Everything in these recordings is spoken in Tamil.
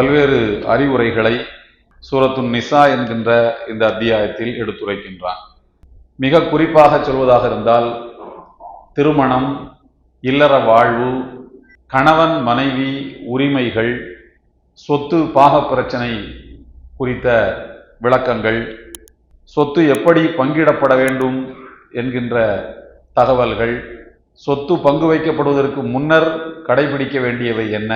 பல்வேறு அறிவுரைகளை சூரத்துன் நிசா என்கின்ற இந்த அத்தியாயத்தில் எடுத்துரைக்கின்றான். மிக குறிப்பாக சொல்வதாக இருந்தால் திருமணம் இல்லற வாழ்வு கணவன் மனைவி உரிமைகள் சொத்து பாக பிரச்சனை குறித்த விளக்கங்கள் சொத்து எப்படி பங்கிடப்பட வேண்டும் என்கின்ற தகவல்கள் சொத்து பங்கு வைக்கப்படுவதற்கு முன்னர் கடைபிடிக்க வேண்டியவை என்ன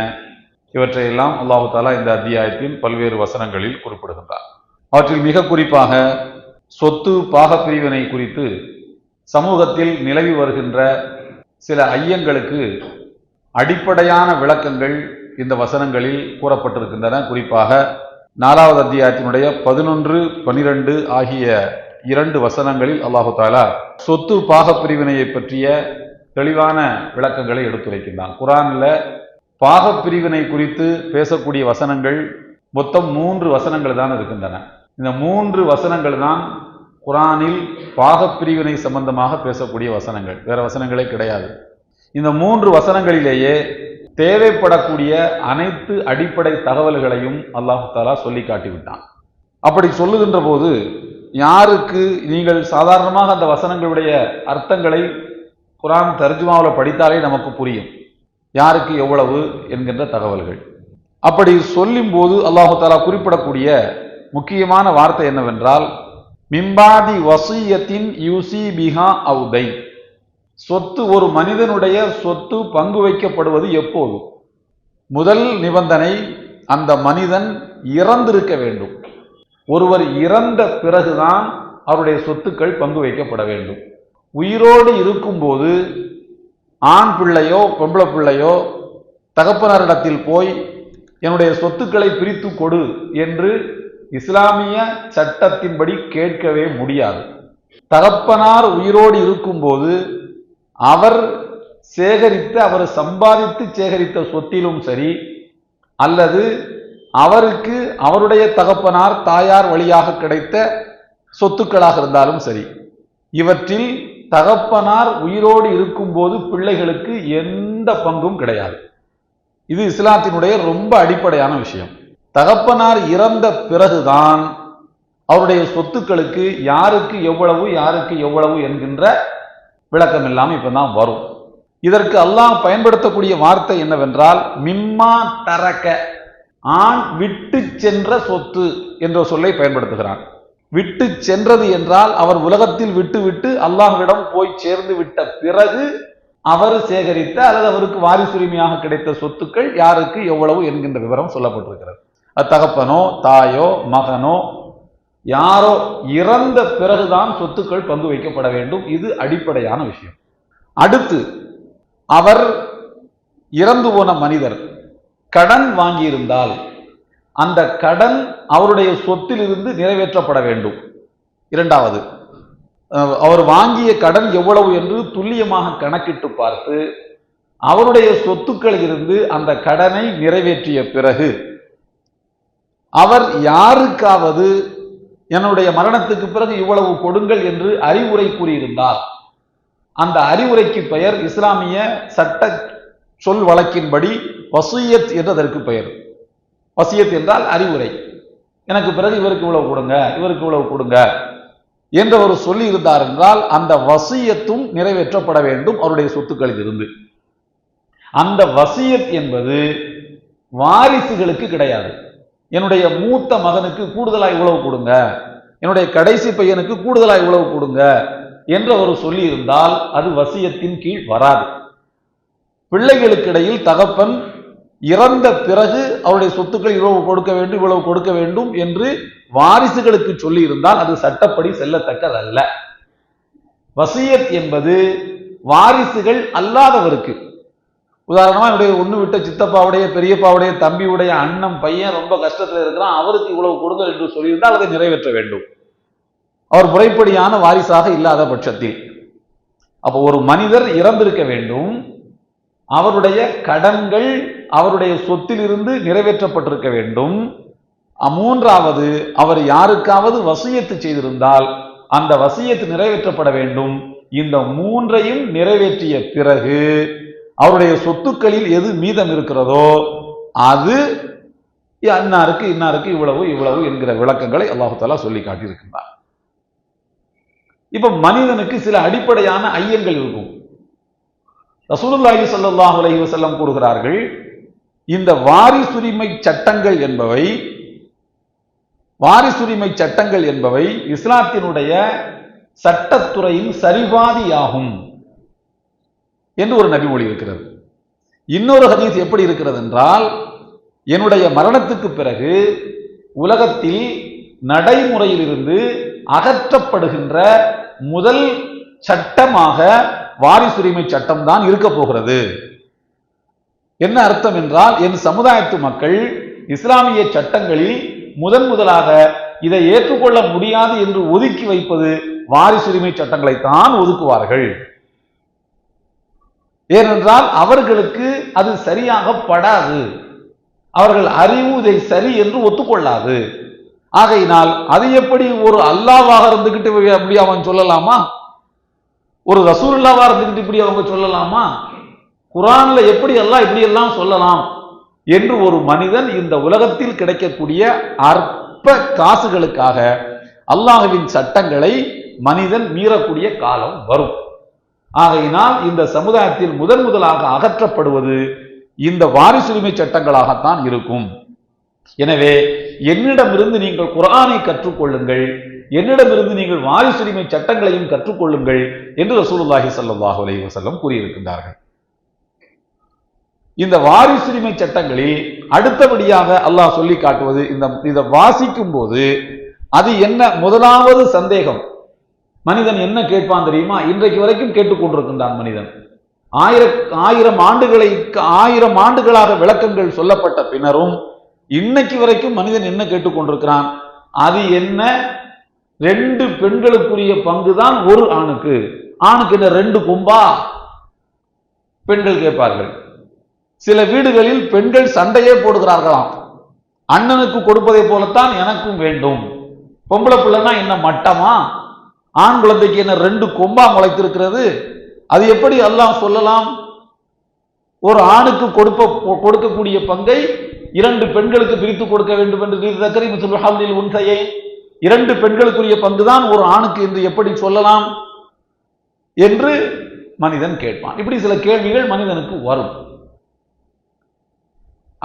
இவற்றையெல்லாம் அல்லாஹு தாலா இந்த அத்தியாயத்தின் பல்வேறு வசனங்களில் குறிப்பிடுகின்றார் அவற்றில் மிக குறிப்பாக சொத்து பாக பிரிவினை குறித்து சமூகத்தில் நிலவி வருகின்ற சில ஐயங்களுக்கு அடிப்படையான விளக்கங்கள் இந்த வசனங்களில் கூறப்பட்டிருக்கின்றன. குறிப்பாக நாலாவது அத்தியாயத்தினுடைய பதினொன்று பனிரெண்டு ஆகிய இரண்டு வசனங்களில் அல்லாஹு தாலா சொத்து பாக பிரிவினையை பற்றிய தெளிவான விளக்கங்களை எடுத்துரைக்கின்றான். குரானில் பாகப்பிரிவினை குறித்து பேசக்கூடிய வசனங்கள் மொத்தம் மூன்று வசனங்கள் தான் இருக்கின்றன. இந்த மூன்று வசனங்கள் தான் குரானில் பாகப்பிரிவினை சம்பந்தமாக பேசக்கூடிய வசனங்கள். வேற வசனங்களே கிடையாது. இந்த மூன்று வசனங்களிலேயே தேவைப்படக்கூடிய அனைத்து அடிப்படை தகவல்களையும் அல்லாஹு தாலா சொல்லி காட்டிவிட்டான் அப்படி சொல்லுகின்ற போது யாருக்கு நீங்கள் சாதாரணமாக அந்த வசனங்களுடைய அர்த்தங்களை குரான் தர்ஜுமாவில் படித்தாலே நமக்கு புரியும். யாருக்கு எவ்வளவு என்கின்ற தகவல்கள். அப்படி சொல்லும் போது அல்லாஹு தாலா குறிப்பிடக்கூடிய முக்கியமான வார்த்தை என்னவென்றால் மிம்பாதி வசியத்தின் யூசி பிஹா அவுதை சொத்து ஒரு மனிதனுடைய சொத்து பங்கு வைக்கப்படுவது எப்போது? முதல் நிபந்தனை அந்த மனிதன் இறந்திருக்க வேண்டும். ஒருவர் இறந்த பிறகுதான் அவருடைய சொத்துக்கள் பங்கு வைக்கப்பட வேண்டும். உயிரோடு இருக்கும்போது ஆண் பிள்ளையோ பொம்பளை பிள்ளையோ தகப்பனரிடத்தில் போய் என்னுடைய சொத்துக்களை பிரித்து கொடு என்று இஸ்லாமிய சட்டத்தின்படி கேட்கவே முடியாது. தகப்பனார் உயிரோடு இருக்கும்போது அவர் சேகரித்து அவர் சம்பாதித்து சேகரித்த சொத்திலும் சரி அல்லது அவருக்கு அவருடைய தகப்பனார் தாயார் வழியாக கிடைத்த சொத்துக்களாக இருந்தாலும் சரி இவற்றில் தகப்பனார் உயிரோடு இருக்கும்போது பிள்ளைகளுக்கு எந்த பங்கும் கிடையாது. இது இஸ்லாத்தினுடைய ரொம்ப அடிப்படையான விஷயம். தகப்பனார் இறந்த பிறகுதான் அவருடைய சொத்துக்களுக்கு யாருக்கு எவ்வளவு யாருக்கு எவ்வளவு என்கின்ற விளக்கம் இல்லாமல் இப்பதான் வரும். இதற்கு அல்லாஹ் பயன்படுத்தக்கூடிய வார்த்தை என்னவென்றால் மிம்மா தரக்க ஆண் விட்டு சென்ற சொத்து என்ற சொல்லை பயன்படுத்துகிறான். விட்டு சென்றது என்றால் அவர் உலகத்தில் விட்டு விட்டு அல்லாஹ்விடம் போய் சேர்ந்து விட்ட பிறகு அவர் சேகரித்த அல்லது அவருக்கு வாரிசுரிமையாக கிடைத்த சொத்துக்கள் யாருக்கு? எவ்வளவு என்கின்ற விவரம் சொல்லப்பட்டிருக்கிறது. அத்தகப்பனோ தாயோ மகனோ யாரோ இறந்த பிறகுதான் சொத்துக்கள் பங்கு வைக்கப்பட வேண்டும். இது அடிப்படையான விஷயம். அடுத்து அவர் இறந்து போன மனிதர் கடன் வாங்கியிருந்தால் அந்த கடன் அவருடைய சொத்திலிருந்து நிறைவேற்றப்பட வேண்டும். இரண்டாவது அவர் வாங்கிய கடன் எவ்வளவு என்று துல்லியமாக கணக்கிட்டு பார்த்து அவருடைய சொத்துக்களில் இருந்து அந்த கடனை நிறைவேற்றிய பிறகு அவர் யாருக்காவது என்னுடைய மரணத்துக்கு பிறகு இவ்வளவு கொடுங்கள் என்று அறிவுரை கூறியிருந்தார். அந்த அறிவுரைக்கு பெயர் இஸ்லாமிய சட்ட சொல் வழக்கின்படி வசூயத் என்று அதற்கு பெயர். வசியத் என்றால் அறிவுரை. எனக்கு பிறகு இவருக்கு இவ்வளவு கொடுங்க இவருக்கு இவ்வளவு கொடுங்க என்று அவர் சொல்லி இருந்தார் என்றால் அந்த வசியத்தும் நிறைவேற்றப்பட வேண்டும் அவருடைய சொத்துக்களில் இருந்து. அந்த வசியத் என்பது வாரிசுகளுக்கு கிடையாது. என்னுடைய மூத்த மகனுக்கு கூடுதலாக இவ்வளவு கொடுங்க என்னுடைய கடைசி பையனுக்கு கூடுதலாக இவ்வளவு கொடுங்க என்று அவர் சொல்லி இருந்தால் அது வசியத்தின் கீழ் வராது. பிள்ளைகளுக்கிடையில் தகப்பன் இறந்த பிறகு அவருடைய சொத்துக்கள் இவ்வளவு கொடுக்க வேண்டும் இவ்வளவு கொடுக்க வேண்டும் என்று வாரிசுகளுக்கு சொல்லி இருந்தால் அது சட்டப்படி செல்லத்தக்கதல்ல. வசியத் என்பது வாரிசுகள் அல்லாதவருக்கு. உதாரணமா என்னுடைய ஒண்ணு விட்ட சித்தப்பாவுடைய பெரியப்பாவுடைய தம்பியுடைய அண்ணன் பையன் ரொம்ப கஷ்டத்துல இருக்கிறான் அவருக்கு இவ்வளவு கொடுங்க என்று சொல்லியிருந்தால் அதை நிறைவேற்ற வேண்டும். அவர் முறைப்படியான வாரிசாக இல்லாத பட்சத்தில். அப்போ ஒரு மனிதர் இறந்திருக்க வேண்டும். அவருடைய கடன்கள் அவருடைய சொத்திலிருந்து நிறைவேற்றப்பட்டிருக்க வேண்டும். மூன்றாவது அவர் யாருக்காவது வசியத்து செய்திருந்தால் அந்த வசியத்து நிறைவேற்றப்பட வேண்டும். இந்த மூன்றையும் நிறைவேற்றிய பிறகு அவருடைய சொத்துக்களில் எது மீதம் இருக்கிறதோ அது இன்னாருக்கு இன்னாருக்கு இவ்வளவு இவ்வளவு என்கிற விளக்கங்களை அல்லாஹு தாலா சொல்லி காட்டியிருக்கின்றார். இப்ப மனிதனுக்கு சில அடிப்படையான ஐயங்கள் இருக்கும். ரசூலுல்லாஹி சல்லாஹ் அலஹி வசல்லம் கூறுகிறார்கள் இந்த வாரிசுரிமை சட்டங்கள் என்பவை வாரிசுரிமை சட்டங்கள் என்பவை இஸ்லாத்தினுடைய சட்டத்துறையின் சரிபாதியாகும் என்று ஒரு நபிமொழி இருக்கிறது. இன்னொரு ஹதீஸ் எப்படி இருக்கிறது என்றால் என்னுடைய மரணத்துக்கு பிறகு உலகத்தில் நடைமுறையிலிருந்து அகற்றப்படுகின்ற முதல் சட்டமாக வாரிசுரிமை சட்டம் தான் இருக்க போகிறது. என்ன அர்த்தம் என்றால் என் சமுதாயத்து மக்கள் இஸ்லாமிய சட்டங்களில் முதன் முதலாக இதை ஏற்றுக்கொள்ள முடியாது என்று ஒதுக்கி வைப்பது வாரிசுரிமை சட்டங்களை தான் ஒதுக்குவார்கள். ஏனென்றால் அவர்களுக்கு அது சரியாக படாது. அவர்கள் அறிவு இதை சரி என்று ஒத்துக்கொள்ளாது. ஆகையினால் அது எப்படி ஒரு அல்லாவாக இருந்துகிட்டு அப்படி அவன் சொல்லலாமா? ஒரு ரசூலுல்லாவா இருந்துகிட்டு இப்படி அவங்க சொல்லலாமா? குரான்ல எப்படி எல்லாம் இப்படி எல்லாம் சொல்லலாம் என்று ஒரு மனிதன் இந்த உலகத்தில் கிடைக்கக்கூடிய அற்ப காசுகளுக்காக அல்லாஹுவின் சட்டங்களை மனிதன் மீறக்கூடிய காலம் வரும். ஆகையினால் இந்த சமுதாயத்தில் முதன் முதலாக அகற்றப்படுவது இந்த வாரிசுரிமை சட்டங்களாகத்தான் இருக்கும். எனவே என்னிடமிருந்து நீங்கள் குரானை கற்றுக்கொள்ளுங்கள் என்னிடமிருந்து நீங்கள் வாரிசுரிமை சட்டங்களையும் கற்றுக்கொள்ளுங்கள் என்று ரசூலுல்லாஹி சல்லாஹ் அலைஹி வஸல்லம் கூறியிருக்கின்றார்கள். இந்த வாரிசுரிமை சட்டங்களில் அடுத்தபடியாக அல்லாஹ் சொல்லி காட்டுவது இந்த இதை வாசிக்கும் போது அது என்ன முதலாவது சந்தேகம். மனிதன் என்ன கேட்பான் தெரியுமா? இன்றைக்கு வரைக்கும் கேட்டுக்கொண்டிருக்கின்றான் மனிதன். ஆயிர ஆயிரம் ஆண்டுகளை ஆயிரம் ஆண்டுகளாக விளக்கங்கள் சொல்லப்பட்ட பின்னரும் இன்னைக்கு வரைக்கும் மனிதன் என்ன கேட்டுக்கொண்டிருக்கிறான்? அது என்ன? ரெண்டு பெண்களுக்குரிய பங்கு தான் ஒரு ஆணுக்கு. ஆணுக்கு என்ன ரெண்டு கும்பா? பெண்கள் கேட்பார்கள். சில வீடுகளில் பெண்கள் சண்டையே போடுகிறார்களாம். அண்ணனுக்கு கொடுப்பதை போலத்தான் எனக்கும் வேண்டும். பொம்பளை பிள்ளைனா என்ன மட்டமா? ஆண் குழந்தைக்கு என்ன ரெண்டு கொம்பா முளைத்திருக்கிறது? அது எப்படி எல்லாம் சொல்லலாம்? ஒரு ஆணுக்கு கொடுப்ப கொடுக்கக்கூடிய பங்கை இரண்டு பெண்களுக்கு பிரித்து கொடுக்க வேண்டும் என்று தக்கரி முத்துல் உன்சையே இரண்டு பெண்களுக்குரிய பங்குதான் ஒரு ஆணுக்கு என்று எப்படி சொல்லலாம்? என்று மனிதன் கேட்பான். இப்படி சில கேள்விகள் மனிதனுக்கு வரும்.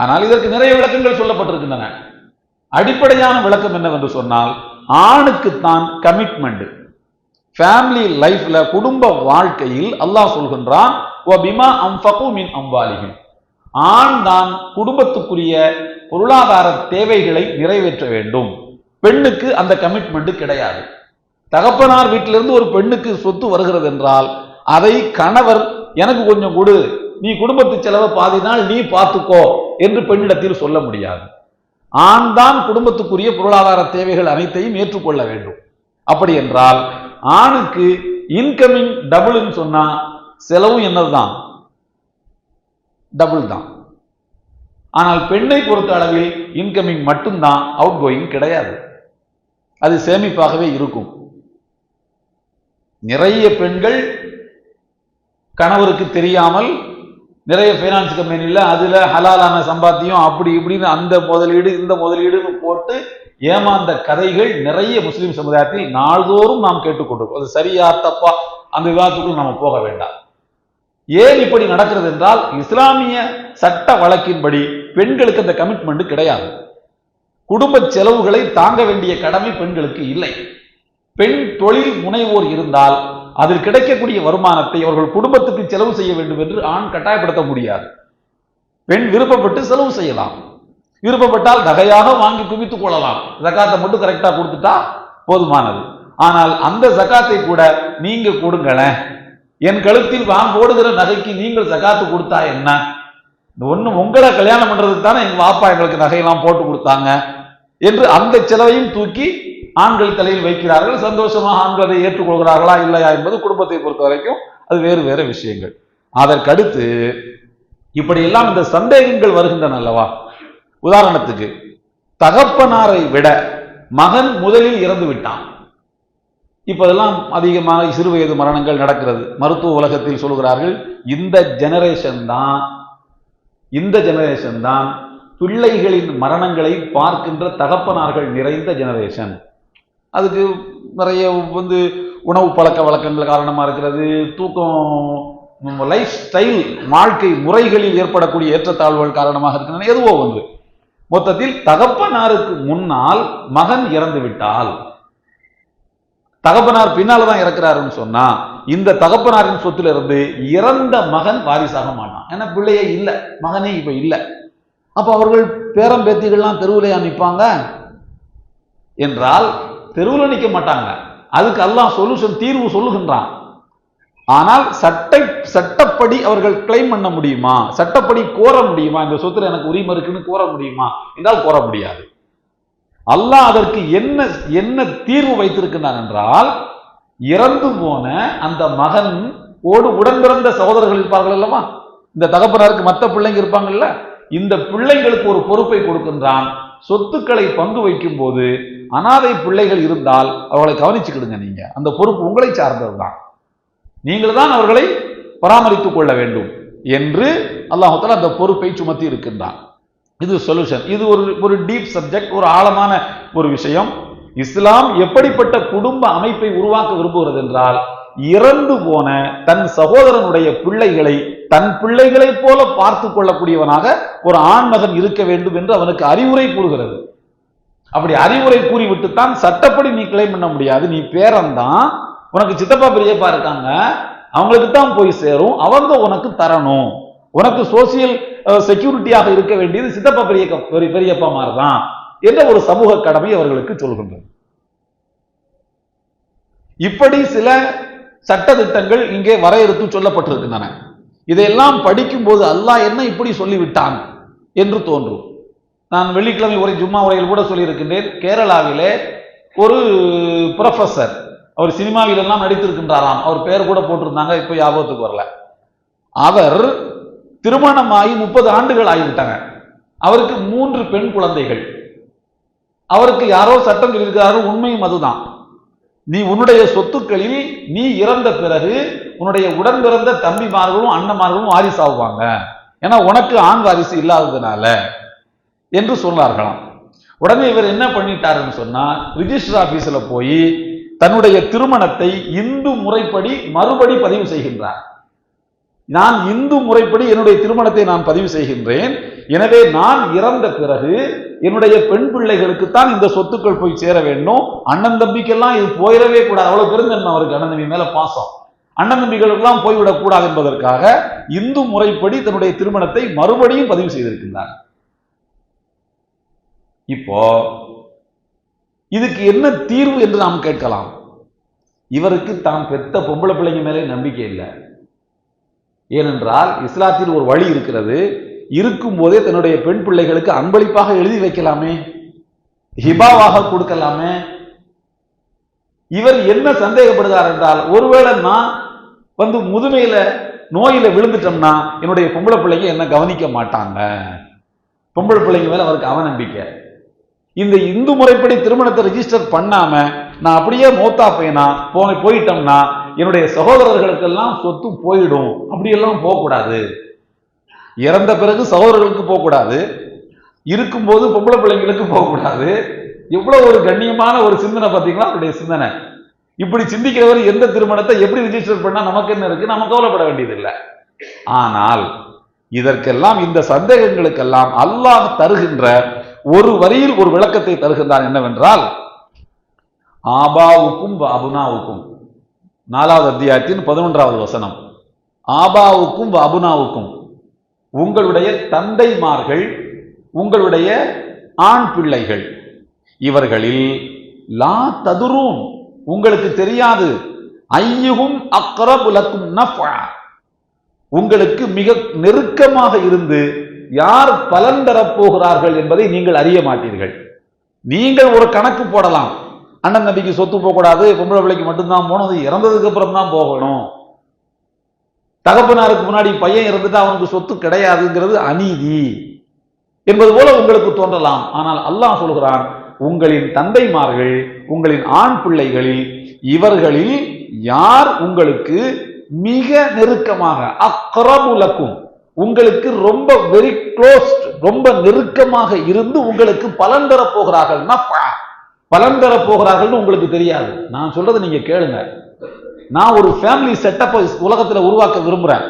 ஆனால் இதற்கு நிறைய விளக்கங்கள் சொல்லப்பட்டிருக்கின்றன. அடிப்படையான விளக்கம் என்னவென்று சொன்னால் ஆணுக்குத்தான் கமிட்மெண்ட் ஃபேமிலி லைஃப்ல குடும்ப வாழ்க்கையில் அல்லாஹ் சொல்கின்றான் மின் அம்பாலிகள் ஆண் தான் குடும்பத்துக்குரிய பொருளாதார தேவைகளை நிறைவேற்ற வேண்டும். பெண்ணுக்கு அந்த கமிட்மெண்ட் கிடையாது. தகப்பனார் வீட்டிலிருந்து ஒரு பெண்ணுக்கு சொத்து வருகிறது என்றால் அதை கணவர் எனக்கு கொஞ்சம் கொடு. நீ குடும்பத்து செலவை பாதி நாள் நீ பார்த்துக்கோ. என்று பெண்ணிடத்தில் சொல்ல முடியாது. ஆண் தான் குடும்பத்துக்குரிய பொருளாதார தேவைகள் அனைத்தையும் ஏற்றுக்கொள்ள வேண்டும். அப்படி என்றால் ஆணுக்கு இன்கமிங் டபுள்னு சொன்னா செலவும் என்னதுதான்? டபுள் தான். ஆனால் பெண்ணை பொறுத்த அளவில் இன்கமிங் மட்டும்தான் அவுட் கோயிங் கிடையாது. அது சேமிப்பாகவே இருக்கும். நிறைய பெண்கள் கணவருக்கு தெரியாமல் நிறைய ஃபைனான்ஸ் கம்பெனியில் அதில் ஹலாலான சம்பாத்தியம் அப்படி இப்படின்னு அந்த முதலீடு இந்த முதலீடுன்னு போட்டு ஏமாந்த கதைகள் நிறைய முஸ்லீம் சமுதாயத்தில் நாள்தோறும் நாம் கேட்டுக்கொண்டிருக்கோம். அது சரியா தப்பா அந்த விவாதத்துக்குள் நம்ம போக வேண்டாம். ஏன் இப்படி நடக்கிறது என்றால் இஸ்லாமிய சட்ட வழக்கின்படி பெண்களுக்கு அந்த கமிட்மெண்ட் கிடையாது. குடும்ப செலவுகளை தாங்க வேண்டிய கடமை பெண்களுக்கு இல்லை. பெண் தொழில் முனைவோர் இருந்தால் அதில் கிடைக்கக்கூடிய வருமானத்தை அவர்கள் குடும்பத்துக்கு செலவு செய்ய வேண்டும் என்று ஆண் கட்டாயப்படுத்த முடியாது. பெண் விருப்பப்பட்டு செலவு செய்யலாம். விருப்பப்பட்டால் நகையாக வாங்கி குவித்துக் கொள்ளலாம். ஜக்காத்தை மட்டும் கரெக்டாக கொடுத்துட்டா போதுமானது. ஆனால் அந்த ஜக்காத்தை கூட நீங்க கொடுங்களேன். என் கழுத்தில் வான் போடுகிற நகைக்கு நீங்கள் ஜக்காத்து கொடுத்தா என்ன? இந்த உங்களை கல்யாணம் பண்ணுறதுக்கு தானே எங்கள் வாப்பா எங்களுக்கு நகையெல்லாம் போட்டு கொடுத்தாங்க. என்று அந்த செலவையும் தூக்கி ஆண்கள் தலையில் வைக்கிறார்கள் சந்தோஷமாக ஆண்கள் அதை ஏற்றுக்கொள்கிறார்களா இல்லையா என்பது குடும்பத்தை பொறுத்த வரைக்கும் அது வேறு வேறு விஷயங்கள். அதற்கடுத்து இப்படியெல்லாம் இந்த சந்தேகங்கள் வருகின்றன அல்லவா? உதாரணத்துக்கு தகப்பனாரை விட மகன் முதலில் இறந்து விட்டான். இப்போதெல்லாம் சிறு சிறுவயது மரணங்கள் நடக்கிறது. மருத்துவ உலகத்தில் சொல்கிறார்கள் இந்த ஜெனரேஷன் தான் இந்த ஜெனரேஷன் தான் பிள்ளைகளின் மரணங்களை பார்க்கின்ற தகப்பனார்கள் நிறைந்த ஜெனரேஷன் அதுக்கு நிறைய வந்து உணவு பழக்க வழக்கங்கள் காரணமாக இருக்கிறது. தூக்கம் லைஃப் ஸ்டைல் வாழ்க்கை முறைகளில் ஏற்படக்கூடிய ஏற்றத்தாழ்வுகள் காரணமாக இருக்கின்றன. எதுவோ ஒன்று. மொத்தத்தில் தகப்பனாருக்கு முன்னால் மகன் இறந்து விட்டால் தகப்பனார் பின்னால தான் இறக்குறாருன்னு சொன்னா இந்த தகப்பனாரின் சொத்துல இருந்து இறந்த மகன் வாரிசாக மாட்டான். ஏன்னா பிள்ளையே இல்லை. மகனே இப்ப இல்லை. அப்ப அவர்கள் பேரம் பேத்திகள்லாம் நிற்பாங்க என்றால் தெருவில் நிற்க மாட்டாங்க. அதுக்கு அல்லாஹ் சொல்யூஷன் தீர்வு சொல்லுகின்றான். ஆனால் சட்டை சட்டப்படி அவர்கள் கிளைம் பண்ண முடியுமா? சட்டப்படி கோர முடியுமா? இந்த சொத்துல எனக்கு உரிமை இருக்குன்னு கோர முடியுமா? என்றால் கோர முடியாது. அல்லாஹ் அதற்கு என்ன என்ன தீர்வு வைத்திருக்கிறான் என்றால் இறந்து போன அந்த மகன் ஓடு உடன் பிறந்த சகோதரர்கள் இருப்பார்கள் அல்லவா? இந்த தகப்பனாருக்கு மற்ற பிள்ளைங்க இருப்பாங்கல்ல? இந்த பிள்ளைங்களுக்கு ஒரு பொறுப்பை கொடுக்கின்றான். சொத்துக்களை பங்கு வைக்கும் போது அனாதை பிள்ளைகள் இருந்தால் அவர்களை கவனிச்சுக்கிடுங்க நீங்க. அந்த பொறுப்பு உங்களை சார்ந்தது தான் நீங்கள் தான் அவர்களை பராமரித்துக் கொள்ள வேண்டும் என்று அல்லாஹால அந்த பொறுப்பை சுமத்தி இருக்கின்றான். இது சொல்யூஷன் இது ஒரு ஒரு டீப் சப்ஜெக்ட் ஒரு ஆழமான ஒரு விஷயம். இஸ்லாம் எப்படிப்பட்ட குடும்ப அமைப்பை உருவாக்க விரும்புகிறது என்றால் இறந்து போன தன் சகோதரனுடைய பிள்ளைகளை தன் பிள்ளைகளைப் போல பார்த்து கொள்ளக்கூடியவனாக ஒரு ஆண்மகன் இருக்க வேண்டும் என்று அவனுக்கு அறிவுரை கூறுகிறது. அப்படி அறிவுரை கூறிவிட்டு தான் சட்டப்படி நீ கிளைம் பண்ண முடியாது. நீ பேரன்தான். உனக்கு சித்தப்பா பெரியப்பா இருக்காங்க. அவங்களுக்கு தான் போய் சேரும். அவங்க உனக்கு தரணும். உனக்கு சோசியல் செக்யூரிட்டியாக இருக்க வேண்டியது சித்தப்பா பெரிய பெரியப்பா மாதிரி தான் என்ற ஒரு சமூக கடமை அவர்களுக்கு சொல்கின்றது. இப்படி சில சட்ட திட்டங்கள் இங்கே வரையறுத்து சொல்லப்பட்டிருக்கின்றன. இதையெல்லாம் படிக்கும்போது அல்லாஹ் என்ன இப்படி சொல்லிவிட்டான் என்று தோன்றும். நான் வெள்ளிக்கிழமை உரை ஜும்மா உரையில் கூட சொல்லியிருக்கின்றேன். கேரளாவிலே ஒரு ப்ரொஃபஸர் அவர் சினிமாவில் எல்லாம் நடித்திருக்கின்றாராம். அவர் பெயர் கூட போட்டிருந்தாங்க இப்போ ஞாபகத்துக்கு வரல. அவர் திருமணமாகி முப்பது ஆண்டுகள் ஆகிவிட்டாங்க அவருக்கு மூன்று பெண் குழந்தைகள். அவருக்கு யாரோ சட்டம் சொல்லியிருக்கிறாரு உண்மையும் அதுதான். நீ உன்னுடைய சொத்துக்களில் நீ இறந்த பிறகு உன்னுடைய உடன் பிறந்த தம்பிமார்களும் வாரிசு வாரிசாகுவாங்க. ஏன்னா உனக்கு ஆண் வாரிசு இல்லாததுனால. என்று சொன்னார்களாம். உடனே இவர் என்ன பண்ணிட்டாருன்னு சொன்னா ரிஜிஸ்டர் ஆபீஸ்ல போய் தன்னுடைய திருமணத்தை இந்து முறைப்படி மறுபடி பதிவு செய்கின்றார். நான் இந்து முறைப்படி என்னுடைய திருமணத்தை நான் பதிவு செய்கின்றேன். எனவே நான் இறந்த பிறகு என்னுடைய பெண் பிள்ளைகளுக்கு தான் இந்த சொத்துக்கள் போய் சேர வேண்டும். அண்ணன் தம்பிக்கெல்லாம் இது போயிடவே கூடாது. அவ்வளவு பெருந்தன்மை அவருக்கு. அண்ணன் தம்பி மேல பாசம். அண்ணன் தம்பிகளுக்கெல்லாம் போய்விடக்கூடாது என்பதற்காக இந்து முறைப்படி தன்னுடைய திருமணத்தை மறுபடியும் பதிவு செய்திருக்கின்றார். இப்போ இதுக்கு என்ன தீர்வு என்று நாம் கேட்கலாம். இவருக்கு தான் பெத்த பொம்பளை பிள்ளைங்க மேலே நம்பிக்கை இல்லை. ஏனென்றால் இஸ்லாத்தில் ஒரு வழி இருக்கிறது. இருக்கும் போதே தன்னுடைய பெண் பிள்ளைகளுக்கு அன்பளிப்பாக எழுதி வைக்கலாமே. ஹிபாவாக கொடுக்கலாமே. இவர் என்ன சந்தேகப்படுகிறார் என்றால் ஒருவேளை நான் வந்து முதுமையில நோயில விழுந்துட்டோம்னா என்னுடைய பொம்பளை பிள்ளைங்க என்ன கவனிக்க மாட்டாங்க. பொம்பளை பிள்ளைங்க மேல அவருக்கு அவநம்பிக்கை. இந்த இந்து முறைப்படி திருமணத்தை ரிஜிஸ்டர் பண்ணாம நான் அப்படியே மோத்தா பையனா போய் போயிட்டோம்னா என்னுடைய சகோதரர்களுக்கெல்லாம் சொத்து போயிடும். அப்படியெல்லாம் போகக்கூடாது. இறந்த பிறகு சகோதரர்களுக்கு போகக்கூடாது. இருக்கும்போது பொம்பளை பிள்ளைங்களுக்கு போகக்கூடாது. எவ்வளோ ஒரு கண்ணியமான ஒரு சிந்தனை பார்த்தீங்களா? அவருடைய சிந்தனை. இப்படி சிந்திக்கிறவர் எந்த திருமணத்தை எப்படி ரிஜிஸ்டர் பண்ணால் நமக்கு என்ன இருக்கு? நம்ம கவலைப்பட வேண்டியதில்லை. ஆனால் இதற்கெல்லாம் இந்த சந்தேகங்களுக்கெல்லாம் அல்லாஹ் தருகின்ற ஒரு வரியில் ஒரு விளக்கத்தை தருகின்றார் என்னவென்றால் ஆபாவுக்கும் அபுனாவுக்கும். நாலாவது அத்தியாயத்தின் பதினொன்றாவது வசனம். ஆபாவுக்கும் அபுனாவுக்கும். உங்களுடைய தந்தைமார்கள் உங்களுடைய ஆண் பிள்ளைகள் இவர்களில் லா ததுரும் உங்களுக்கு தெரியாது. ஐயுகும் அக்ரபுலக்கும் நஃபா. உங்களுக்கு மிக நெருக்கமாக இருந்து யார் பலன் தரப் போகிறார்கள் என்பதை நீங்கள் அறிய மாட்டீர்கள். நீங்கள் ஒரு கணக்கு போடலாம். அண்ணன் தம்பிக்கு சொத்து போகக்கூடாது பொம்பளை பிள்ளைக்கு மட்டும்தான் போனது இறந்ததுக்கு அப்புறம் தான் போகணும். தகப்பனாருக்கு முன்னாடி பையன் இருந்துட்டு அவனுக்கு சொத்து கிடையாதுங்கிறது அநீதி என்பது போல உங்களுக்கு தோன்றலாம். ஆனால் அல்லாஹ் சொல்கிறான் உங்களின் தந்தைமார்கள் உங்களின் ஆண் பிள்ளைகளில் இவர்களில் யார் உங்களுக்கு மிக நெருக்கமாக அக்ரபுலக்கும் உங்களுக்கு ரொம்ப வெரி க்ளோஸ் ரொம்ப நெருக்கமாக இருந்து உங்களுக்கு பலன் தர போகிறார்கள்னா பலன் தர போகிறார்கள்னு உங்களுக்கு தெரியாது. நான் சொல்றதை நீங்க கேளுங்க. நான் ஒரு ஃபேமிலி செட்டப்பை உலகத்துல உருவாக்க விரும்புறேன்.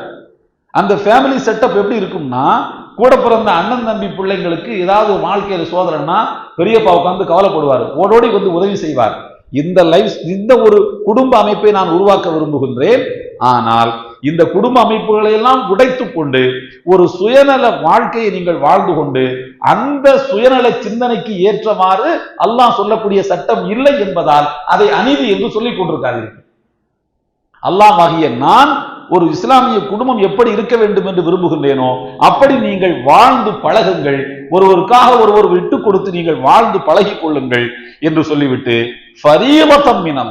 அந்த ஃபேமிலி செட்டப் எப்படி இருக்கும்னா கூட பிறந்த அண்ணன் தம்பி பிள்ளைங்களுக்கு ஏதாவது வாழ்க்கையில சோதனைன்னா பெரியப்பா உட்காந்து கவலைப்படுவார். ஓடோடி வந்து உதவி செய்வார். இந்த லைஃப் இந்த ஒரு குடும்ப அமைப்பை நான் உருவாக்க விரும்புகின்றேன். ஆனால் இந்த குடும்ப அமைப்புகளை எல்லாம் உடைத்துக் கொண்டு ஒரு சுயநல வாழ்க்கையை நீங்கள் வாழ்ந்து கொண்டு அந்த சுயநல சிந்தனைக்கு ஏற்றவாறு அல்லாஹ் சொல்லக்கூடிய சட்டம் இல்லை என்பதால் அதை அநீதி என்று சொல்லிக் கொண்டிருக்காதீர்கள். அல்லாஹாகிய நான் ஒரு இஸ்லாமிய குடும்பம் எப்படி இருக்க வேண்டும் என்று விரும்புகின்றேனோ அப்படி நீங்கள் வாழ்ந்து பழகுங்கள் ஒருவருக்காக ஒருவர் விட்டு கொடுத்து நீங்கள் வாழ்ந்து பழகி கொள்ளுங்கள் என்று சொல்லிவிட்டு ஃபரீலத்தம் மின்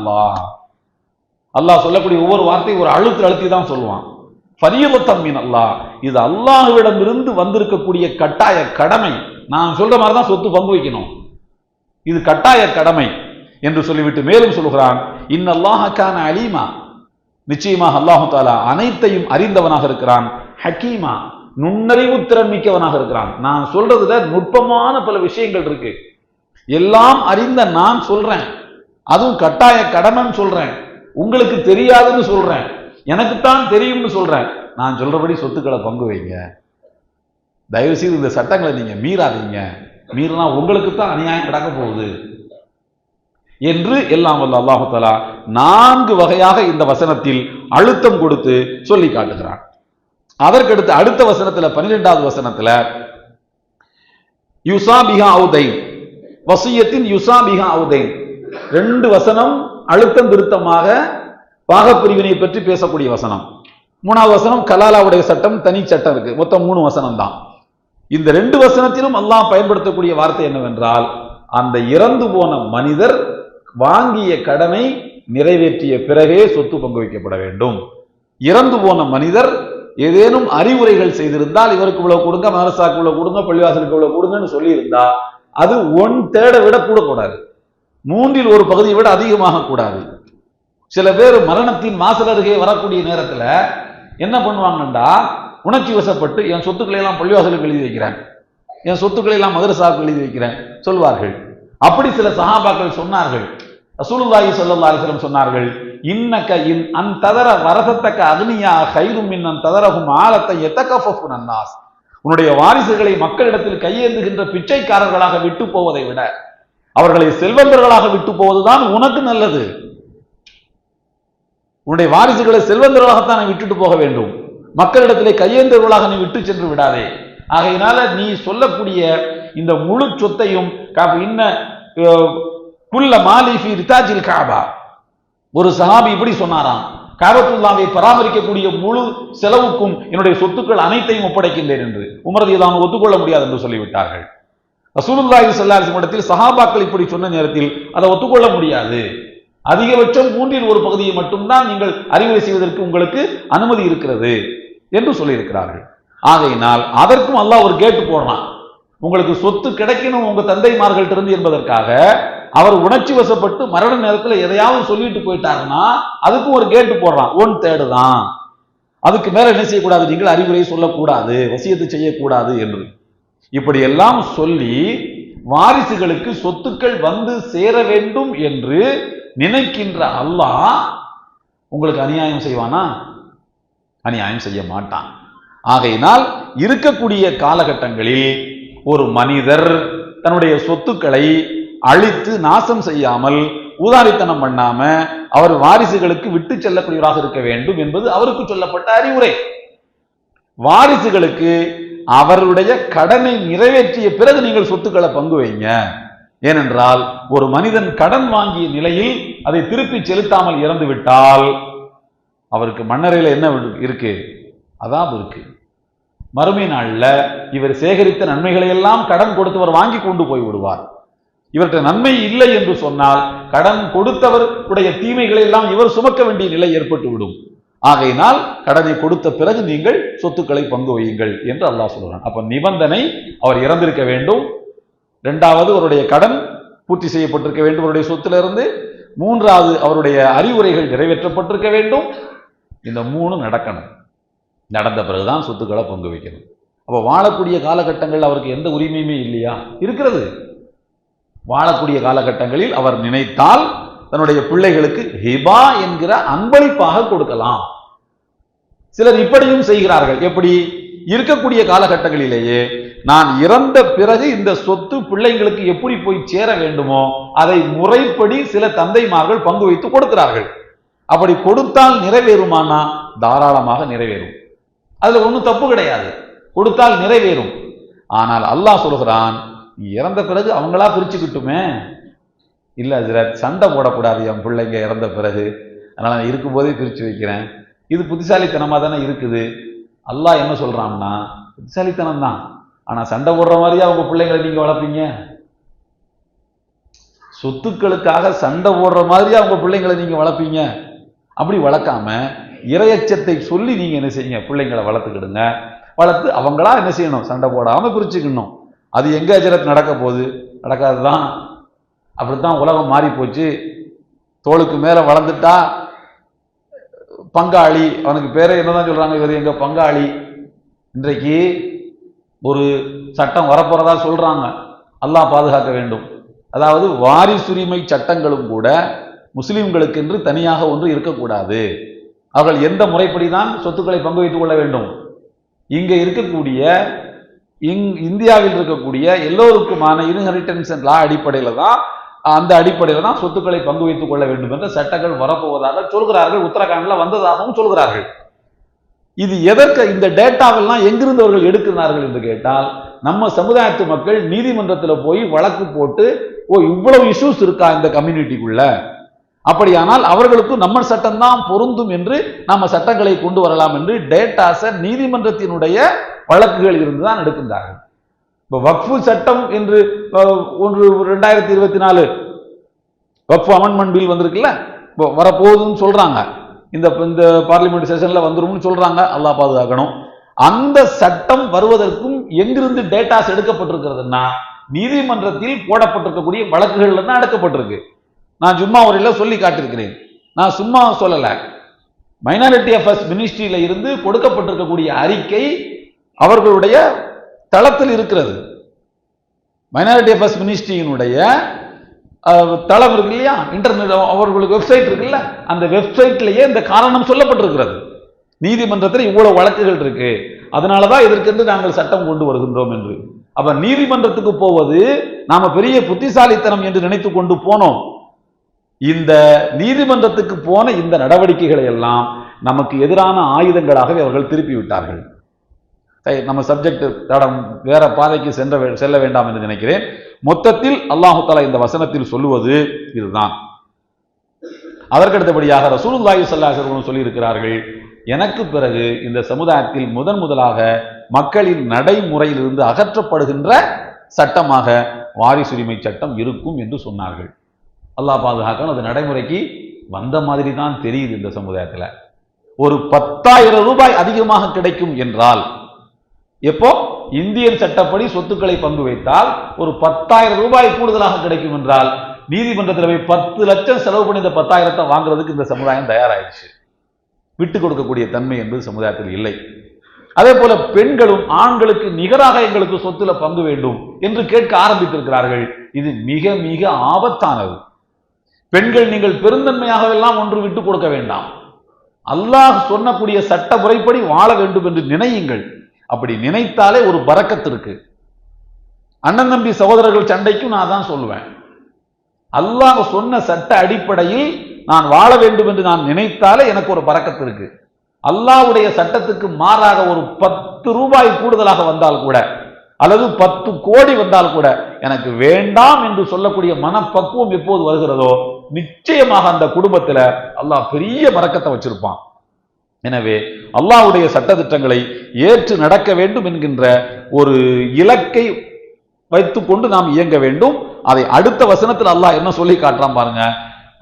அல்லாஹ் சொல்லக்கூடிய ஒவ்வொரு வார்த்தையும் ஒரு அழுத்து அழுத்தி தான் சொல்லுவான். ஃபரீலத்தம் அல்லாஹ். இது அல்லாஹுவிடம் இருந்து வந்திருக்கக்கூடிய கட்டாய கடமை. நான் சொல்ற மாதிரி தான் சொத்து பங்கு வைக்கணும். இது கட்டாய கடமை என்று சொல்லிவிட்டு மேலும் சொல்கிறான் இன்னல்லாஹ கான அலீமா. நிச்சயமாக அல்லாஹு தாலா அனைத்தையும் அறிந்தவனாக இருக்கிறான். ஹக்கீமா நுண்ணறிவு திறன் மிக்கவனாக இருக்கிறான். நான் சொல்றதுல நுட்பமான பல விஷயங்கள் இருக்கு. எல்லாம் அறிந்த நான் சொல்றேன். அதுவும் கட்டாய கடமைன்னு சொல்றேன். உங்களுக்கு தெரியாதுன்னு சொல்றேன். எனக்குத்தான் தெரியும்னு சொல்றேன். நான் சொல்றபடி சொத்துக்களை பங்கு வைங்க. தயவு செய்து இந்த சட்டங்களை நீங்க மீறாதீங்க. மீறினா உங்களுக்கு தான் அநியாயம் நடக்க போகுது. என்று எல்லாம் வல்ல அல்லாஹு நான்கு வகையாக இந்த வசனத்தில் அழுத்தம் கொடுத்து சொல்லி காட்டுகிறான். அதற்கடுத்து அடுத்த வசனத்துல பன்னிரெண்டாவது வசனத்துல யுசாபிகா அவுதைன் வசியத்தின் யுசாபிகா அவுதைன். ரெண்டு வசனம் அழுத்தம் திருத்தமாக பாகப்பிரிவினை பற்றி பேசக்கூடிய வசனம். மூணாவது வசனம் கலாலாவுடைய சட்டம் தனி சட்டம் இருக்கு. மொத்தம் மூணு வசனம் தான் இந்த ரெண்டு வசனத்திலும் அல்லாஹ் பயன்படுத்தக்கூடிய வார்த்தை என்னவென்றால் அந்த இறந்து போன மனிதர் வாங்கிய கடனை நிறைவேற்றிய பிறகே சொத்து பங்கு வைக்கப்பட வேண்டும். இறந்து போன மனிதர் ஏதேனும் அறிவுரைகள் செய்திருந்தால் இவருக்கு இவ்வளவு கொடுங்க மதரசாக்கு இவ்வளவு கொடுங்க பள்ளிவாசலுக்கு இவ்வளவு கொடுங்கன்னு சொல்லியிருந்தா அது ஒன் தேர்டை விட கூடக்கூடாது மூன்றில் ஒரு பகுதியை விட அதிகமாக கூடாது. சில பேர் மரணத்தின் வாசல் அருகே வரக்கூடிய நேரத்தில் என்ன பண்ணுவாங்கன்னா உணர்ச்சி வசப்பட்டு என் சொத்துக்களை எல்லாம் பள்ளிவாசலுக்கு எழுதி வைக்கிறேன். என் சொத்துக்களை எல்லாம் மதரசாவுக்கு எழுதி வைக்கிறேன். சொல்வார்கள். அப்படி சில சஹாபாக்கள் சொன்னார்கள். ரசூலுல்லாஹி சொல்லல்லா அலிஸ்லம் சொன்னார்கள் இன்னக்க இன் அன் ததர வரசத்தக்க அக்னியா கைரும் இன் அன் ததரஹும் ஆழத்தை எத்தக்கஃபு நன்னாஸ். உன்னுடைய வாரிசுகளை மக்களிடத்தில் கையேந்துகின்ற பிச்சைக்காரர்களாக விட்டு போவதை விட அவர்களை செல்வந்தர்களாக விட்டு போவதுதான் உனக்கு நல்லது. உன்னுடைய வாரிசுகளை செல்வந்தர்களாகத்தான் நீ விட்டுட்டு போக வேண்டும். மக்களிடத்திலே கையேந்தவர்களாக நீ விட்டு சென்று விடாதே. ஆகையினால நீ சொல்லக்கூடிய இந்த முழு சொத்தையும் கா- இன்ன குல்ல மாலிஃபி ரிதாஜில் காபா. ஒரு சஹாபி இப்படி சொன்னாராம் காபத்துல்லாவை பராமரிக்கக்கூடிய முழு செலவுக்கும் என்னுடைய சொத்துக்கள் அனைத்தையும் ஒப்படைக்கின்றேன் என்று. உமரது தான் ஒத்துக்கொள்ள முடியாது என்று சொல்லிவிட்டார்கள். ரசூலுல்லாஹி சல்லாஹி அலைஹி இடத்தில் சஹாபாக்கள் இப்படி சொன்ன நேரத்தில் அதை ஒத்துக்கொள்ள முடியாது. அதிகபட்சம் மூன்றில் ஒரு பகுதியை மட்டும்தான் நீங்கள் அறிவுரை செய்வதற்கு உங்களுக்கு அனுமதி இருக்கிறது என்று சொல்லியிருக்கிறார்கள். ஆகையினால் அதற்கும் அல்லாஹ் ஒரு கேட்டு போடுறான். உங்களுக்கு சொத்து கிடைக்கணும் உங்க தந்தைமார்கள்ட்ட இருந்து என்பதற்காக அவர் உணர்ச்சி வசப்பட்டு மரண நேரத்தில் எதையாவது சொல்லிட்டு போயிட்டாருன்னா அதுக்கும் ஒரு கேட்டு போடுறான். ஒன் தேர்டு தான். அதுக்கு மேல என்ன செய்யக்கூடாது? நீங்கள் அறிவுரை சொல்லக்கூடாது வசியத்தை செய்யக்கூடாது என்று. இப்படி எல்லாம் சொல்லி வாரிசுகளுக்கு சொத்துக்கள் வந்து சேர வேண்டும் என்று நினைக்கின்ற அல்லாஹ் உங்களுக்கு அநியாயம் செய்வானா? அநியாயம் செய்ய மாட்டான். ஆகையினால் இருக்கக்கூடிய காலகட்டங்களில் ஒரு மனிதர் தன்னுடைய சொத்துக்களை அழித்து நாசம் செய்யாமல் ஊதாரித்தனம் பண்ணாம அவர் வாரிசுகளுக்கு விட்டு செல்லக்கூடியவராக இருக்க வேண்டும் என்பது அவருக்கு சொல்லப்பட்ட அறிவுரை. வாரிசுகளுக்கு அவருடைய கடனை நிறைவேற்றிய பிறகு நீங்கள் சொத்துக்களை பங்கு வைங்க. ஏனென்றால் ஒரு மனிதன் கடன் வாங்கிய நிலையில் அதை திருப்பி செலுத்தாமல் இறந்து விட்டால் அவருக்கு மன்னரையில் என்ன இருக்கு? அதான் இருக்கு. மறுமை நாளில் இவர் சேகரித்த நன்மைகளை எல்லாம் கடன் கொடுத்தவர் வாங்கி கொண்டு போய் விடுவார். இவர்கிட்ட நன்மை இல்லை என்று சொன்னால் கடன் கொடுத்தவர் உடைய தீமைகளை எல்லாம் இவர் சுமக்க வேண்டிய நிலை ஏற்பட்டு விடும் ஆகையினால் கடனை கொடுத்த பிறகு நீங்கள் சொத்துக்களை பங்கு வையுங்கள் என்று அல்லாஹ் சொல்கிறான் அப்ப நிபந்தனை அவர் இறந்திருக்க வேண்டும். இரண்டாவது அவருடைய கடன் பூர்த்தி செய்யப்பட்டிருக்க வேண்டும் அவருடைய சொத்திலிருந்து. மூன்றாவது அவருடைய அறிவுரைகள் நிறைவேற்றப்பட்டிருக்க வேண்டும். இந்த மூணு நடக்கணும். நடந்த பிறகுதான் சொத்துக்களை பங்கு வைக்கணும். அப்போ வாழக்கூடிய காலகட்டங்கள் அவருக்கு எந்த உரிமையுமே இல்லையா? இருக்கிறது. வாழக்கூடிய காலகட்டங்களில் அவர் நினைத்தால் தன்னுடைய பிள்ளைகளுக்கு ஹிபா என்கிற அன்பளிப்பாக கொடுக்கலாம். சிலர் இப்படியும் செய்கிறார்கள். எப்படி? இருக்கக்கூடிய காலகட்டங்களிலேயே நான் இறந்த பிறகு இந்த சொத்து பிள்ளைங்களுக்கு எப்படி போய் சேர வேண்டுமோ அதை முறைப்படி சில தந்தைமார்கள் பங்கு வைத்து கொடுக்கிறார்கள். அப்படி கொடுத்தால் நிறைவேறுமானா? தாராளமாக நிறைவேறும். அதுல ஒன்றும் தப்பு கிடையாது. கொடுத்தால் நிறைவேறும். ஆனால் அல்லாஹ் சொல்கிறான் இறந்த பிறகு அவங்களா பிரிச்சுக்கிட்டுமே. இல்லை ஹசரத் சண்டை போடக்கூடாது என் பிள்ளைங்க இறந்த பிறகு. அதனால் நான் இருக்கும்போதே பிரித்து வைக்கிறேன். இது புத்திசாலித்தனமாக தானே இருக்குது. அல்லாஹ் என்ன சொல்கிறான்னா புத்திசாலித்தனம் தான். ஆனால் சண்டை போடுற மாதிரியா அவங்க பிள்ளைங்களை நீங்கள் வளர்ப்பீங்க? சொத்துக்களுக்காக சண்டை போடுற மாதிரியா அவங்க பிள்ளைங்களை நீங்கள் வளர்ப்பீங்க? அப்படி வளர்க்காம இரையச்சத்தை சொல்லி நீங்கள் என்ன செய்யுங்க? பிள்ளைங்களை வளர்த்துக்கிடுங்க. வளர்த்து அவங்களா என்ன செய்யணும்? சண்டை போடாமல் பிரிச்சுக்கணும் அது எங்கே அஜரத் நடக்க போகுது? நடக்காதுதான். அப்படித்தான் உலகம் மாறி போச்சு. தோளுக்கு மேலே வளர்ந்துட்டா பங்காளி. அவனுக்கு பேரை என்னதான் சொல்கிறாங்க இவர்? எங்கள் பங்காளி. இன்றைக்கு ஒரு சட்டம் வரப்போகிறதா சொல்கிறாங்க அல்லாஹ் பாதுகாக்க வேண்டும். அதாவது வாரிசுரிமை சட்டங்களும் கூட முஸ்லீம்களுக்கு என்று தனியாக ஒன்று இருக்கக்கூடாது. அவர்கள் எந்த முறைப்படி தான் சொத்துக்களை பங்கு வைத்துக் கொள்ள வேண்டும்? இங்கே இருக்கக்கூடிய இங் இந்தியாவில் இருக்கக்கூடிய எல்லோருக்குமான இன்ஹெரிட்டன்ஸ் லா அடிப்படையில் தான் அந்த அடிப்படையில் தான் சொத்துக்களை பங்கு வைத்துக் கொள்ள வேண்டும் என்ற சட்டங்கள் வரப்போவதாக சொல்கிறார்கள். உத்தரகாண்டில் வந்ததாகவும் சொல்கிறார்கள். இது எதற்கு இந்த டேட்டாவெல்லாம் எங்கிருந்து அவர்கள் எடுக்கிறார்கள் என்று கேட்டால் நம்ம சமுதாயத்து மக்கள் நீதிமன்றத்தில் போய் வழக்கு போட்டு ஓ இவ்வளவு இஷ்யூஸ் இருக்கா இந்த கம்யூனிட்டிக்குள்ள அப்படியானால் அவர்களுக்கு நம்ம சட்டம்தான் பொருந்தும் என்று நம்ம சட்டங்களை கொண்டு வரலாம் என்று டேட்டாஸை நீதிமன்றத்தினுடைய வழக்குகள் இருந்து தான் எடுக்கின்றார்கள். இப்போ வக்ஃபு சட்டம் என்று ஒன்று ரெண்டாயிரத்தி இருபத்தி நாலு வக்ஃபு அமெண்ட்மெண்ட் பில் வந்திருக்குல்ல? இப்போ வரப்போகுதுன்னு சொல்கிறாங்க இந்த இந்த பார்லிமெண்ட் செஷனில் வந்துரும்னு சொல்கிறாங்க அல்லா பாதுகாக்கணும். அந்த சட்டம் வருவதற்கும் எங்கிருந்து டேட்டாஸ் எடுக்கப்பட்டிருக்கிறதுனா நீதிமன்றத்தில் போடப்பட்டிருக்கக்கூடிய வழக்குகள்ல தான் எடுக்கப்பட்டிருக்கு. நான் சும்மா ஒரு இல்லை சொல்லி காட்டியிருக்கிறேன். நான் சும்மா சொல்லலை. மைனாரிட்டி அஃபேர்ஸ் மினிஸ்ட்ரியில் இருந்து கொடுக்கப்பட்டிருக்கக்கூடிய அறிக்கை அவர்களுடைய தளத்தில் இருக்கிறது. மைனாரிட்டி அஃபேர்ஸ் மினிஸ்ட்ரியினுடைய தளம் இருக்கு இல்லையா? இன்டர்நெட் அவர்களுக்கு வெப்சைட் இருக்குல்ல அந்த வெப்சைட்லயே இந்த காரணம் சொல்லப்பட்டிருக்கிறது. நீதிமன்றத்தில் இவ்வளவு வழக்குகள் இருக்கு. அதனாலதான் இதற்கென்று நாங்கள் சட்டம் கொண்டு வருகின்றோம் என்று. அப்ப நீதிமன்றத்துக்கு போவது நாம பெரிய புத்திசாலித்தனம் என்று நினைத்து கொண்டு போனோம். இந்த நீதிமன்றத்துக்கு போன இந்த நடவடிக்கைகளை எல்லாம் நமக்கு எதிரான ஆயுதங்களாகவே அவர்கள் திருப்பி விட்டார்கள். நம்ம சப்ஜெக்ட் தடம் வேற பாதைக்கு சென்ற செல்ல வேண்டாம் என்று நினைக்கிறேன். மொத்தத்தில் அல்லாஹு தலா இந்த வசனத்தில் சொல்லுவது இதுதான். அதற்கடுத்தபடியாக ரசூலுல்லாஹி ஸல்லல்லாஹு சொல்லியிருக்கிறார்கள் எனக்கு பிறகு இந்த சமுதாயத்தில் முதன் முதலாக மக்களின் நடைமுறையிலிருந்து அகற்றப்படுகின்ற சட்டமாக வாரிசுரிமை சட்டம் இருக்கும் என்று சொன்னார்கள். அல்லாஹ் பாதுகாக்கணும் அது நடைமுறைக்கு வந்த மாதிரி தான் தெரியுது இந்த சமுதாயத்துல. ஒரு பத்தாயிரம் ரூபாய் அதிகமாக கிடைக்கும் என்றால் எப்போ? இந்தியன் சட்டப்படி சொத்துக்களை பங்கு வைத்தால் ஒரு பத்தாயிரம் ரூபாய் கூடுதலாக கிடைக்கும் என்றால் நீதிமன்றத்தில் போய் பத்து லட்சம் செலவு பண்ணி இந்த பத்தாயிரத்தை வாங்குறதுக்கு இந்த சமுதாயம் தயாராயிடுச்சு. விட்டு கொடுக்கக்கூடிய தன்மை என்பது சமுதாயத்தில் இல்லை. அதே போல பெண்களும் ஆண்களுக்கு நிகராக எங்களுக்கு சொத்துல பங்கு வேண்டும் என்று கேட்க ஆரம்பித்திருக்கிறார்கள். இது மிக மிக ஆபத்தானது. பெண்கள் நீங்கள் பெருந்தன்மையாகவெல்லாம் ஒன்று விட்டு கொடுக்க வேண்டாம். அல்லாஹ் சொன்னக்கூடிய சட்ட முறைப்படி வாழ வேண்டும் என்று நினையுங்கள். அப்படி நினைத்தாலே ஒரு பறக்கத்து இருக்கு. அண்ணன் தம்பி சகோதரர்கள் சண்டைக்கும் நான் தான் சொல்லுவேன். அல்லாஹ் சொன்ன சட்ட அடிப்படையில் நான் வாழ வேண்டும் என்று நான் நினைத்தாலே எனக்கு ஒரு பறக்கத்து இருக்கு. அல்லாவுடைய சட்டத்துக்கு மாறாக ஒரு பத்து ரூபாய் கூடுதலாக வந்தால் கூட அல்லது பத்து கோடி வந்தால் கூட எனக்கு வேண்டாம் என்று சொல்லக்கூடிய மனப்பக்குவம் எப்போது வருகிறதோ நிச்சயமாக அந்த குடும்பத்தில் அல்லாஹ் பெரிய பறக்கத்தை வச்சிருப்பான். எனவே அல்லாவுடைய சட்டதிட்டங்களை ஏற்று நடக்க வேண்டும் என்கின்ற ஒரு இலக்கை வைத்துக்கொண்டு நாம் இயங்க வேண்டும். அதை அடுத்த வசனத்தில் அல்லாஹ் என்ன சொல்லி காட்டுறான் பாருங்க.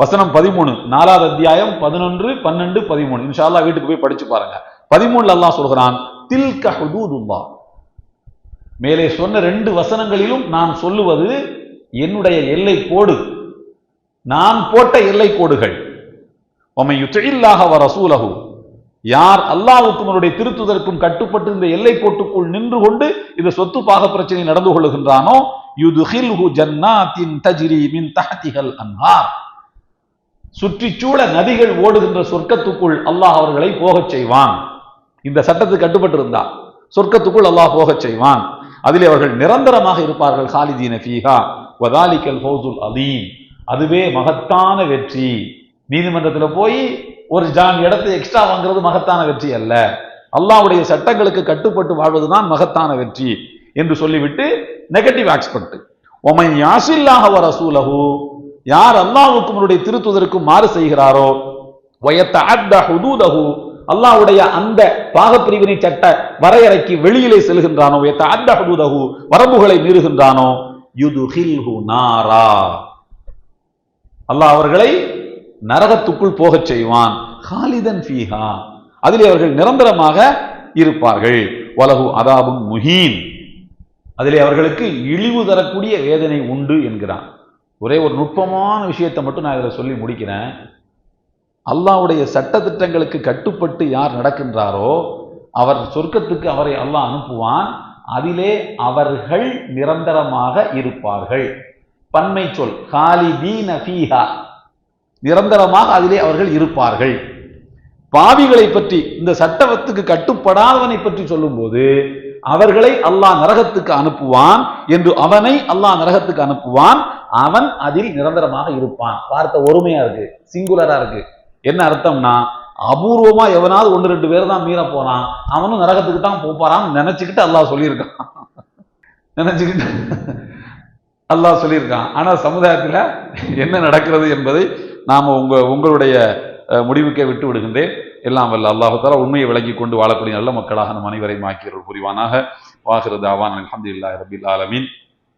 வசனம் பதிமூணு நாலாவது அத்தியாயம் பதினொன்று பன்னெண்டு பதிமூணு. இன்ஷால்லா வீட்டுக்கு போய் படிச்சு பாருங்க. பதிமூணுல அல்லாஹ் சொல்கிறான் தில்க ஹுதூதுல்லா. மேலே சொன்ன ரெண்டு வசனங்களிலும் நான் சொல்லுவது என்னுடைய எல்லை கோடு. நான் போட்ட எல்லை கோடுகள். உமை யுத்தில்லாக வர சூலகு யார் அல்லாவுக்கும் அவருடைய திருத்துதற்கும் கட்டுப்பட்டு இந்த எல்லை கோட்டுக்குள் நின்று கொண்டு இந்த சொத்து பாக பிரச்சனை நடந்து கொள்ளுகின்றானோ? யுதுஹில்ஹு ஜன்னாத்தின் தஜ்ரி மின் தஹதிகள் அன்ஹார். சுற்றிச்சூழ நதிகள் ஓடுகின்ற சொர்க்கத்துக்குள் அல்லாஹ் அவர்களை போகச் செய்வான். இந்த சட்டத்துக்கு கட்டுப்பட்டு இருந்தா சொர்க்கத்துக்குள் அல்லாஹ் போகச் செய்வான். அதிலே அவர்கள் நிரந்தரமாக இருப்பார்கள் ஹாலிதீன ஃபீஹா. வதாலிக்கல் ஃபௌசுல் அலீம். அதுவே மகத்தான வெற்றி. நீதிமன்றத்துல போய் ஒரு ஜான் இடத்தை எக்ஸ்ட்ரா வாங்குறது மகத்தான வெற்றி அல்ல. அல்லாஹ்வுடைய சட்டங்களுக்கு கட்டுப்பட்டு வாழ்வதுதான் மகத்தான வெற்றி என்று சொல்லிவிட்டு நெகட்டிவ் ஆக்ஸ்பெக்ட் ஒமை யாசில்லாக வ ரசூலஹு. யார் அல்லாவுக்கும் அவருடைய திருத்துதருக்கும் மாறு செய்கிறாரோ வயத்த அத்த ஹுதூதஹு. அல்லாஹ்வுடைய அந்த பாகப்பிரிவினை சட்ட வரையறைக்கு வெளியிலே செல்கின்றானோ வயத்த அத்த ஹுதூதஹு வரம்புகளை மீறுகின்றானோ யுதுஹில்ஹு நாரா. அல்லாஹ் அவர்களை நரகத்துக்குள் போகச் செய்வான். ஹாலிதன் ஃபீஹா. அதிலே அவர்கள் நிரந்தரமாக இருப்பார்கள். வலகு அதாபும் முஹீன். அதிலே அவர்களுக்கு இழிவு தரக்கூடிய வேதனை உண்டு என்கிறான். ஒரே ஒரு நுட்பமான விஷயத்தை மட்டும் நான் இதில் சொல்லி முடிக்கிறேன். அல்லாவுடைய சட்ட திட்டங்களுக்கு கட்டுப்பட்டு யார் நடக்கின்றாரோ அவர் சொர்க்கத்துக்கு அவரை அல்லாஹ் அனுப்புவான். அதிலே அவர்கள் நிரந்தரமாக இருப்பார்கள். பன்மை சொல் காலிதீன ஃபீஹா. நிரந்தரமாக அதிலே அவர்கள் இருப்பார்கள். பாவிகளை பற்றி இந்த சட்டத்துக்கு கட்டுப்படாதவனை பற்றி சொல்லும்போது அவர்களை அல்லாஹ் நரகத்துக்கு அனுப்புவான் என்று அவனை அல்லாஹ் நரகத்துக்கு அனுப்புவான். அவன் அதில் நிரந்தரமாக இருப்பான். வார்த்தை ஒருமையா இருக்கு சிங்குலரா இருக்கு. என்ன அர்த்தம்னா அபூர்வமா எவனாவது ஒன்று ரெண்டு பேர் தான் மீற போறான். அவனும் நரகத்துக்கு தான் போப்பாரான்னு நினைச்சுக்கிட்டு அல்லாஹ் சொல்லியிருக்கான். நினைச்சுக்கிட்டு அல்லாஹ் சொல்லியிருக்கான். ஆனா சமுதாயத்துல என்ன நடக்கிறது என்பதை நாம் உங்கள் உங்களுடைய முடிவுக்கே விட்டு விடுகின்றேன். எல்லாம் வல்ல அல்லாஹாலா உண்மையை விளங்கி கொண்டு வாழக்கூடிய நல்ல மக்களாக நம் அனைவரையும் ஆக்கியர்கள் புரிவானாக. வாகிறது அவான் அலமதுல்லா ரபில் ஆலமின்.